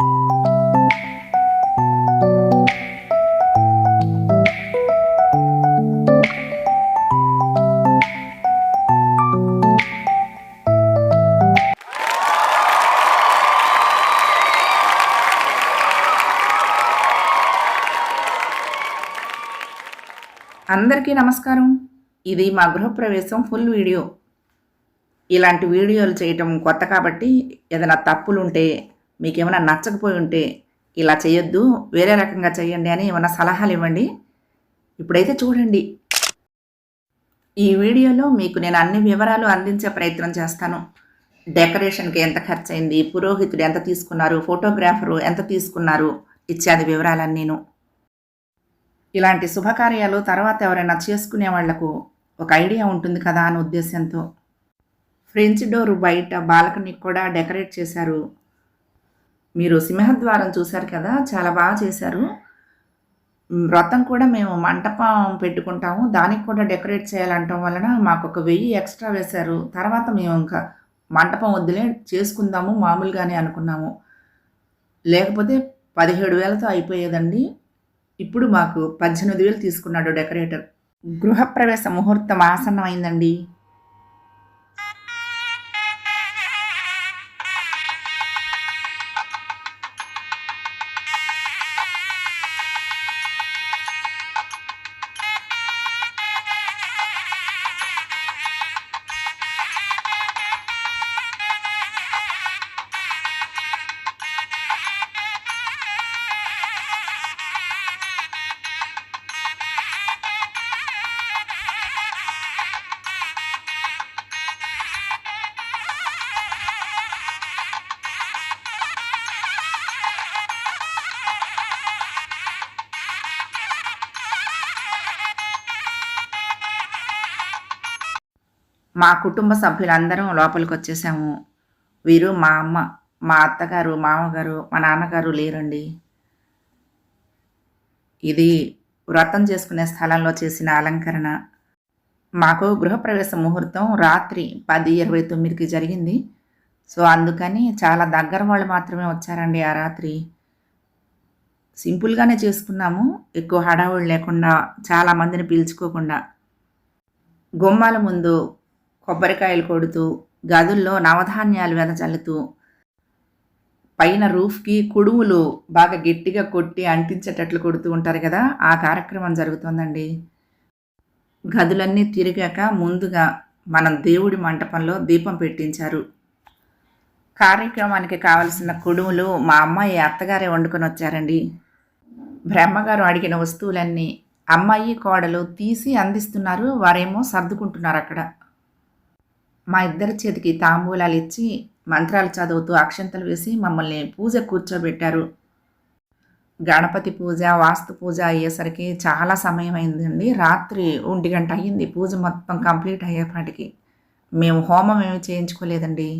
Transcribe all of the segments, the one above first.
అందరికీ నమస్కారం. ఇది మా గృహప్రవేశం ఫుల్ వీడియో. ఇలాంటి వీడియోలు చేయటం కొత్త కాబట్టి ఏదైనా తప్పులు మీకు ఏమైనా నచ్చకపోయి ఉంటే ఇలా చేయొద్దు వేరే రకంగా చేయండి అని ఏమైనా సలహాలు ఇవ్వండి. ఇప్పుడైతే చూడండి. ఈ వీడియోలో మీకు నేను అన్ని వివరాలు అందించే ప్రయత్నం చేస్తాను. డెకరేషన్కి ఎంత ఖర్చు అయింది పురోహితుడు ఎంత తీసుకున్నారు ఫోటోగ్రాఫరు ఎంత తీసుకున్నారు ఇత్యాది వివరాలన్నీ నేను. ఇలాంటి శుభకార్యాలు తర్వాత ఎవరైనా చేసుకునే వాళ్ళకు ఒక ఐడియా ఉంటుంది కదా అనే ఉద్దేశంతో ఫ్రెంచ్ డోర్ బయట బాల్కనీ కూడా డెకరేట్ చేశారు. మీరు సింహద్వారం చూశారు కదా చాలా బాగా చేశారు. వ్రతం కూడా మేము మంటపం పెట్టుకుంటాము. దానికి కూడా డెకరేట్ చేయాలంటాం వలన మాకు ఒక వెయ్యి ఎక్స్ట్రా వేశారు. తర్వాత మేము ఇంకా మంటపం వద్దులే చేసుకుందాము మామూలుగానే అనుకున్నాము. లేకపోతే పదిహేడు వేలతో అయిపోయేదండి. ఇప్పుడు మాకు పద్దెనిమిది వేలు తీసుకున్నాడు డెకరేటర్. గృహప్రవేశ ముహూర్తం ఆసన్నమైందండి. మా కుటుంబ సభ్యులందరం లోపలికి వచ్చేసాము వీరు మా అమ్మ మా అత్తగారు మామగారు మా నాన్నగారు లేరండి. ఇది వ్రతం చేసుకునే స్థలంలో చేసిన అలంకరణ. మాకు గృహప్రవేశ ముహూర్తం రాత్రి పది ఇరవై తొమ్మిదికి జరిగింది. సో అందుకని చాలా దగ్గర వాళ్ళు మాత్రమే వచ్చారండి ఆ రాత్రి. సింపుల్గానే చేసుకున్నాము. ఎక్కువ హడావుడి లేకుండా చాలా మందిని పీల్చుకోకుండా. గుమ్మాల ముందు కొబ్బరికాయలు కొడుతూ గదుల్లో నవధాన్యాలు వెదజల్లుతూ పైన రూఫ్కి కుడుములు బాగా గట్టిగా కొట్టి అంటించేటట్లు కొడుతూ ఉంటారు కదా ఆ కార్యక్రమం జరుగుతుందండి. గదులన్నీ తిరిగాక ముందుగా మనం దేవుడి మంటపంలో దీపం పెట్టించారు. కార్యక్రమానికి కావలసిన కుడుములు మా అమ్మాయి అత్తగారే వండుకొని వచ్చారండి. బ్రహ్మగారు అడిగిన వస్తువులన్నీ అమ్మాయి కోడలు తీసి అందిస్తున్నారు వారేమో సర్దుకుంటున్నారు అక్కడ. మా ఇద్దరి చేతికి తాంబూలాలు ఇచ్చి మంత్రాలు చదువుతూ అక్షంతలు వేసి మమ్మల్ని పూజ కూర్చోబెట్టారు. గణపతి పూజ వాస్తు పూజ అయ్యేసరికి చాలా సమయం అయిందండి రాత్రి ఒంటి గంట అయ్యింది. పూజ మొత్తం కంప్లీట్ అయ్యేపాటికి. మేము హోమం ఏమి చేయించుకోలేదండి.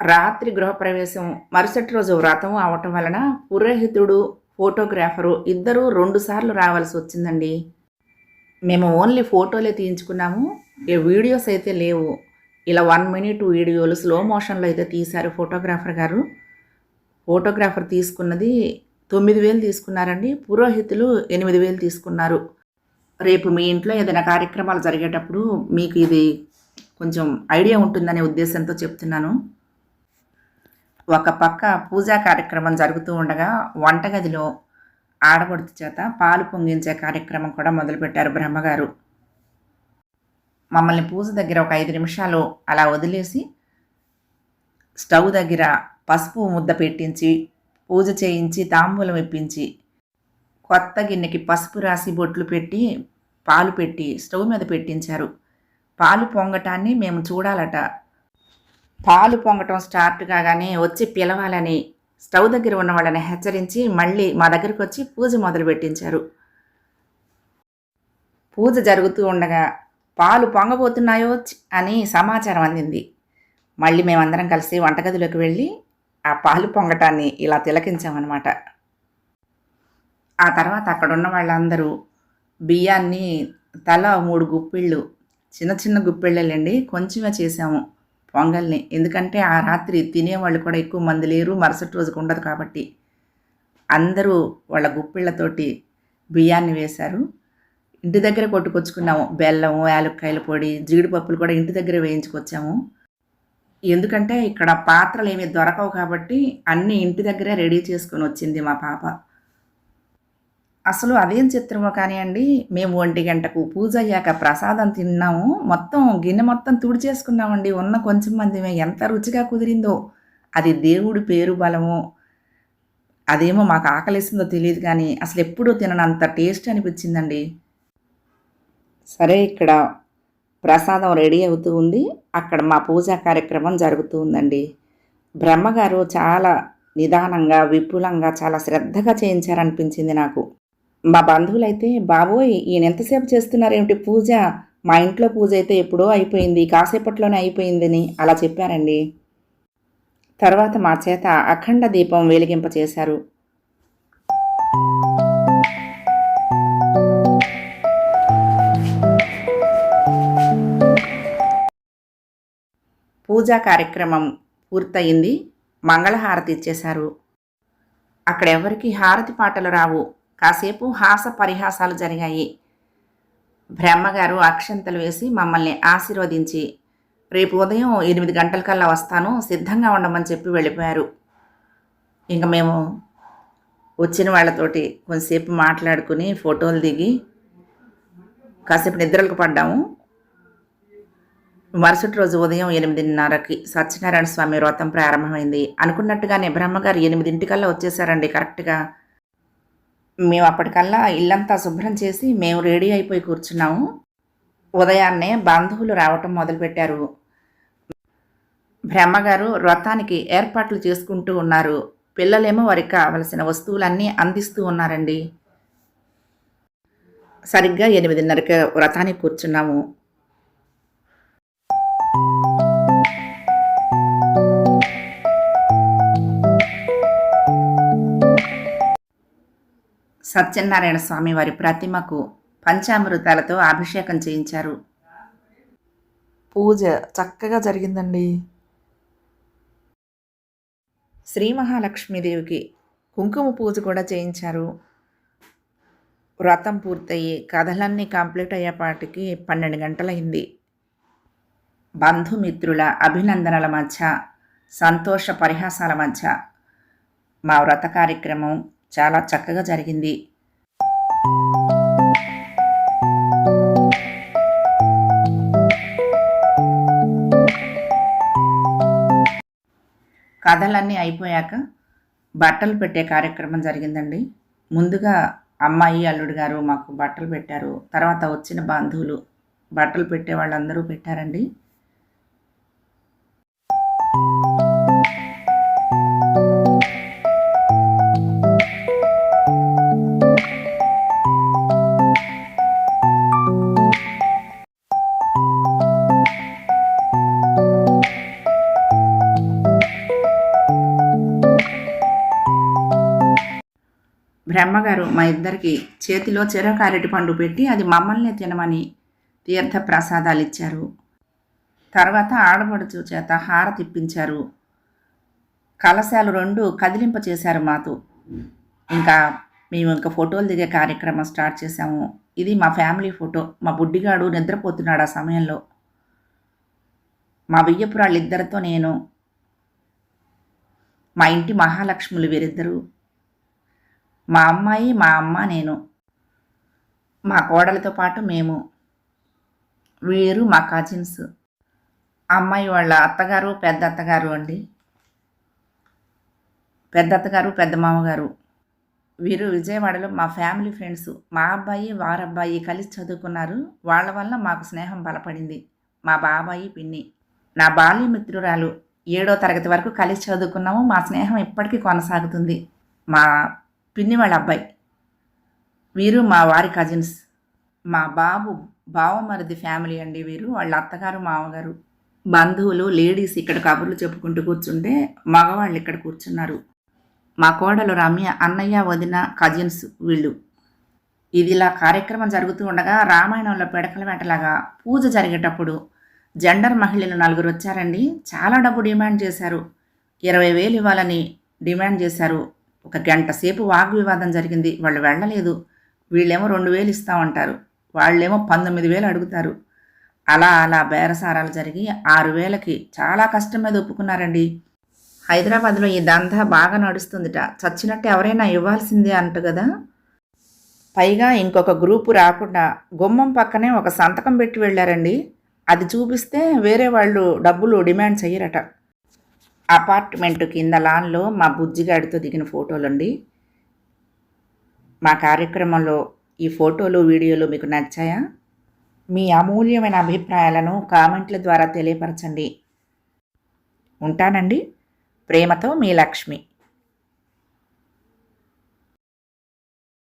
రాత్రి గృహప్రవేశం మరుసటి రోజు వ్రతం అవటం వలన పురోహితుడు ఫోటోగ్రాఫరు ఇద్దరూ రెండుసార్లు రావాల్సి వచ్చిందండి. మేము ఓన్లీ ఫోటోలే తీయించుకున్నాము. ఏ వీడియోస్ అయితే లేవు. ఇలా వన్ మినిట్ వీడియోలు స్లో మోషన్లో అయితే తీశారు ఫోటోగ్రాఫర్ గారు. ఫోటోగ్రాఫర్ తీసుకున్నది తొమ్మిది వేలు తీసుకున్నారండి. పురోహితులు ఎనిమిది వేలు తీసుకున్నారు. రేపు మీ ఇంట్లో ఏదైనా కార్యక్రమాలు జరిగేటప్పుడు మీకు ఇది కొంచెం ఐడియా ఉంటుందనే ఉద్దేశంతో చెప్తున్నాను. ఒక పక్క పూజా కార్యక్రమం జరుగుతూ ఉండగా వంటగదిలో ఆడపడుతు చేత పాలు పొంగించే కార్యక్రమం కూడా మొదలుపెట్టారు బ్రహ్మగారు. మమ్మల్ని పూజ దగ్గర ఒక ఐదు నిమిషాలు అలా వదిలేసి స్టవ్ దగ్గర పసుపు ముద్ద పెట్టించి పూజ చేయించి తాంబూలం ఇప్పించి కొత్త గిన్నెకి పసుపు రాసి బొట్లు పెట్టి పాలు పెట్టి స్టవ్ మీద పెట్టించారు. పాలు పొంగటాన్ని మేము చూడాలట. పాలు పొంగటం స్టార్ట్ కాగానే వచ్చి పిలవాలని స్టవ్ దగ్గర ఉన్న వాళ్ళని హెచ్చరించి మళ్ళీ మా దగ్గరకు వచ్చి పూజ మొదలు పెట్టించారు పూజ జరుగుతూ ఉండగా పాలు పొంగబోతున్నాయో చి- అని సమాచారం అందింది. మళ్ళీ మేమందరం కలిసి వంటగదిలోకి వెళ్ళి ఆ పాలు పొంగటాన్ని ఇలా తిలకించామన్నమాట. ఆ తర్వాత అక్కడ ఉన్న వాళ్ళందరూ బియ్యాన్ని తల మూడు గుప్పిళ్ళు చిన్న చిన్న గుప్పిళ్ళండి కొంచెమే చేసాము పొంగల్ని. ఎందుకంటే ఆ రాత్రి తినేవాళ్ళు కూడా ఎక్కువ మంది లేరు మరుసటి రోజుకు ఉండదు కాబట్టి. అందరూ వాళ్ళ గుప్పిళ్ళతోటి బియ్యాన్ని వేశారు. ఇంటి దగ్గర కొట్టుకొచ్చుకున్నాము. బెల్లం యాలక్కాయల పొడి జీడిపప్పులు కూడా ఇంటి దగ్గర వేయించుకొచ్చాము. ఎందుకంటే ఇక్కడ పాత్రలు ఏమీ దొరకవు కాబట్టి అన్నీ ఇంటి దగ్గరే రెడీ చేసుకొని వచ్చింది మా పాప. అసలు అదేం చిత్రమో కానివ్వండి మేము ఒంటి గంటకు పూజ అయ్యాక ప్రసాదం తిన్నాము. మొత్తం గిన్నె మొత్తం తుడిచేసుకున్నామండి. ఉన్న కొంచెం మందిమే. ఎంత రుచిగా కుదిరిందో. అది దేవుడి పేరు బలము. అదేమో మాకు ఆకలిస్తుందో తెలియదు కానీ అసలు ఎప్పుడూ తిననంత టేస్ట్ అనిపించిందండి. సరే ఇక్కడ ప్రసాదం రెడీ అవుతూ ఉంది. అక్కడ మా పూజా కార్యక్రమం జరుగుతూ ఉందండి. బ్రహ్మగారు చాలా నిదానంగా విపులంగా చాలా శ్రద్ధగా చేయించారనిపించింది నాకు. మా బంధువులైతే బాబోయ్ ఈయన ఎంతసేపు చేస్తున్నారేమిటి పూజ? మా ఇంట్లో పూజ అయితే ఎప్పుడో అయిపోయింది కాసేపట్లోనే అయిపోయిందని అలా చెప్పారండి. తర్వాత మా చేత అఖండ దీపం వెలిగింప చేశారు. పూజా కార్యక్రమం పూర్తయింది. మంగళహారతి ఇచ్చేశారు. అక్కడెవరికి హారతి పాటలు రావు. కాసేపు హాస పరిహాసాలు జరిగాయి. బ్రహ్మగారు అక్షంతలు వేసి మమ్మల్ని ఆశీర్వదించి రేపు ఉదయం ఎనిమిది గంటలకల్లా వస్తాను సిద్ధంగా ఉండమని చెప్పి వెళ్ళిపోయారు. ఇంక మేము వచ్చిన వాళ్ళతోటి కొంతసేపు మాట్లాడుకుని ఫోటోలు దిగి కాసేపు నిద్రలకు పడ్డాము. మరుసటి రోజు ఉదయం ఎనిమిదిన్నరకి సత్యనారాయణ స్వామి వ్రతం ప్రారంభమైంది. అనుకున్నట్టుగానే బ్రహ్మగారు ఎనిమిదింటికల్లా వచ్చేసారండి కరెక్ట్గా. మేము అప్పటికల్లా ఇల్లంతా శుభ్రం చేసి మేము రెడీ అయిపోయి కూర్చున్నాము. ఉదయాన్నే బంధువులు రావటం మొదలుపెట్టారు. బ్రహ్మగారు వ్రతానికి ఏర్పాట్లు చేసుకుంటూ ఉన్నారు. పిల్లలేమో వారికి కావలసిన వస్తువులన్నీ అందిస్తూ ఉన్నారండి. సరిగ్గా ఎనిమిదిన్నరకి వ్రతానికి కూర్చున్నాము. సత్యనారాయణ స్వామి వారి ప్రతిమకు పంచామృతాలతో అభిషేకం చేయించారు. పూజ చక్కగా జరిగిందండి. శ్రీ మహాలక్ష్మీదేవికి కుంకుమ పూజ కూడా చేయించారు. వ్రతం పూర్తయ్యి కథలన్నీ కంప్లీట్ అయ్యేపాటికి పన్నెండు గంటలైంది. బంధుమిత్రుల అభినందనల మధ్య సంతోష పరిహాసాల మధ్య మా వ్రత కార్యక్రమం చాలా చక్కగా జరిగింది. కథలన్నీ అయిపోయాక బట్టలు పెట్టే కార్యక్రమం జరిగిందండి. ముందుగా అమ్మాయి అల్లుడు గారు మాకు బట్టలు పెట్టారు. తర్వాత వచ్చిన బంధువులు బట్టలు పెట్టే వాళ్ళందరూ పెట్టారండి. బ్రహ్మగారు మా ఇద్దరికి చేతిలో చెరొక అరటి పండు పెట్టి అది మమ్మల్ని తినమని తీర్థ ప్రసాదాలు ఇచ్చారు తర్వాత ఆడబడుచు చేత హార తిప్పించారు. కలశాలు రెండు కదిలింప చేశారు మాతో. ఇంకా మేము ఇంకా ఫోటోలు దిగే కార్యక్రమం స్టార్ట్ చేశాము. ఇది మా ఫ్యామిలీ ఫోటో. మా బుడ్డిగాడు నిద్రపోతున్నాడు ఆ సమయంలో. మా బియ్యపురాళ్ళు ఇద్దరితో నేను మా ఇంటి మహాలక్ష్ములు వీరిద్దరూ మా అమ్మాయి మా అమ్మ నేను. మా కోడలతో పాటు మేము. వీరు మా కజిన్స్ అమ్మాయి వాళ్ళ అత్తగారు పెద్ద అత్తగారు అండి. పెద్ద అత్తగారు పెద్ద మామగారు. వీరు విజయవాడలో మా ఫ్యామిలీ ఫ్రెండ్స్ మా అబ్బాయి వారబ్బాయి కలిసి చదువుకున్నారు. వాళ్ళ వల్ల మాకు స్నేహం బలపడింది. మా బాబాయి పిన్ని. నా బాల్య మిత్రురాలు ఏడో తరగతి వరకు కలిసి చదువుకున్నాము. మా స్నేహం ఇప్పటికీ కొనసాగుతుంది. మా పిన్ని వాళ్ళ అబ్బాయి. వీరు మా వారి కజిన్స్ మా బాబు బావమరిది ఫ్యామిలీ అండి వీరు. వాళ్ళ అత్తగారు మామగారు బంధువులు లేడీస్ ఇక్కడ కబుర్లు చెప్పుకుంటూ కూర్చుంటే మగవాళ్ళు ఇక్కడ కూర్చున్నారు. మా కోడలు రమ్య అన్నయ్య వదిన కజిన్స్ వీళ్ళు. ఇది ఇలా కార్యక్రమం జరుగుతూ ఉండగా రామాయణంలో పిడకల వేటలాగా పూజ జరిగేటప్పుడు జెండర్ మహిళలు నలుగురు వచ్చారండి. చాలా డబ్బు డిమాండ్ చేశారు. ఇరవై వేలు ఇవ్వాలని డిమాండ్ చేశారు. ఒక గంట సేపు వాగ్వివాదం జరిగింది. వాళ్ళు వెళ్ళలేదు. వీళ్ళేమో రెండు వేలు ఇస్తామంటారు. వాళ్ళేమో పంతొమ్మిది వేలు అడుగుతారు. అలా అలా బేరసారాలు జరిగి ఆరు వేలకి చాలా కష్టం మీద ఒప్పుకున్నారండి. హైదరాబాద్లో ఈ దందా బాగా నడుస్తుందిట. చచ్చినట్టు ఎవరైనా ఇవ్వాల్సిందే అంట కదా. పైగా ఇంకొక గ్రూపు రాకుండా గుమ్మం పక్కనే ఒక సంతకం పెట్టి వెళ్ళారండి. అది చూపిస్తే వేరే వాళ్ళు డబ్బులు డిమాండ్ చెయ్యరట. అపార్ట్మెంట్ కింద లాన్లో మా బుజ్జిగాడితో దిగిన ఫోటోలండి. మా కార్యక్రమంలో ఈ ఫోటోలు వీడియోలు మీకు నచ్చాయా? మీ అమూల్యమైన అభిప్రాయాలను కామెంట్ల ద్వారా తెలియపరచండి. ఉంటానండి. ప్రేమతో మీ లక్ష్మి.